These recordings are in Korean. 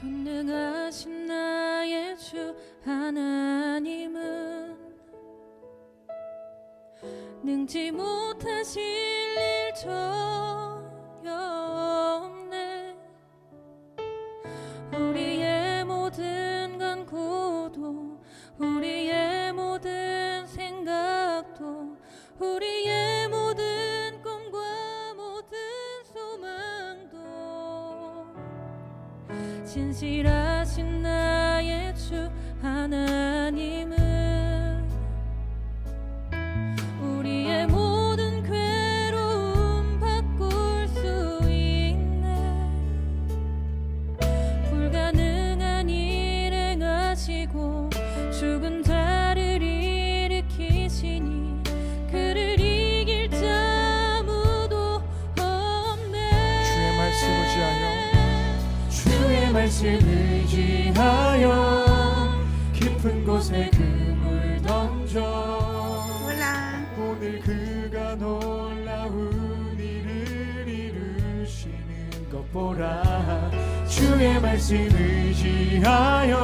전능하신 나의 주 하나님은 능지 못하실 일 전혀 없네. 우리의 모든 간구도 우리의 모든 생각도 우리 진실하신 나의 주 하나님은 우리의 모든 괴로움 바꿀 수 있네. 불가능한 일 행하시고 죽은 말씀 의지하여 깊은 곳에 그물 던져. 오늘 그가 놀라운 일을 이루시는 것 보라. 주의 말씀 의지하여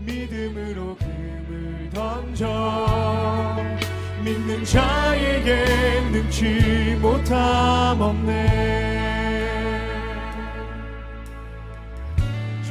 믿음으로 금을 던져. 믿는 자에게 능치 못함 없네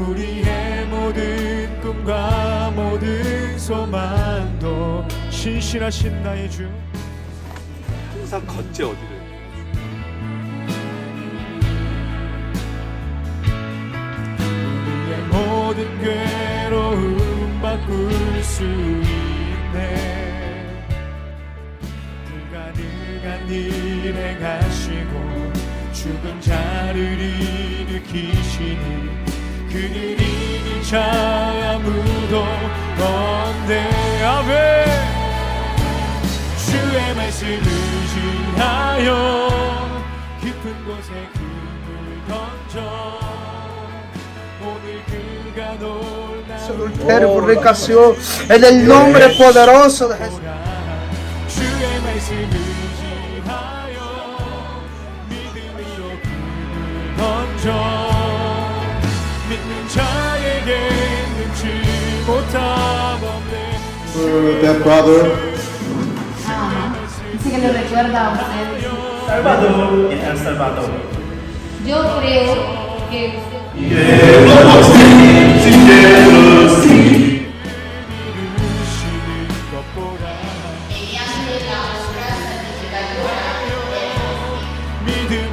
우리의 모든 꿈과 모든 소망도 신실하신 나의 주. 항상 걷지 어디를? 우리의 모든 괴로움 바꿀 수 있네. 불가능한 일 행하시고 죽은 자를 일으키시니 그를 이길 자 아무도 없네. 아멘. 주의 말씀 의지하여 깊은 곳에 금을 던져. Adulterio, fornicación, en el nombre poderoso de Jesús. 던져 믿는 자에게 능치 못함 없네 for that brother. Dice que le recuerda a usted. Salvador en El Salvador. Yo creo que usted 이루시는 것보다 믿음으로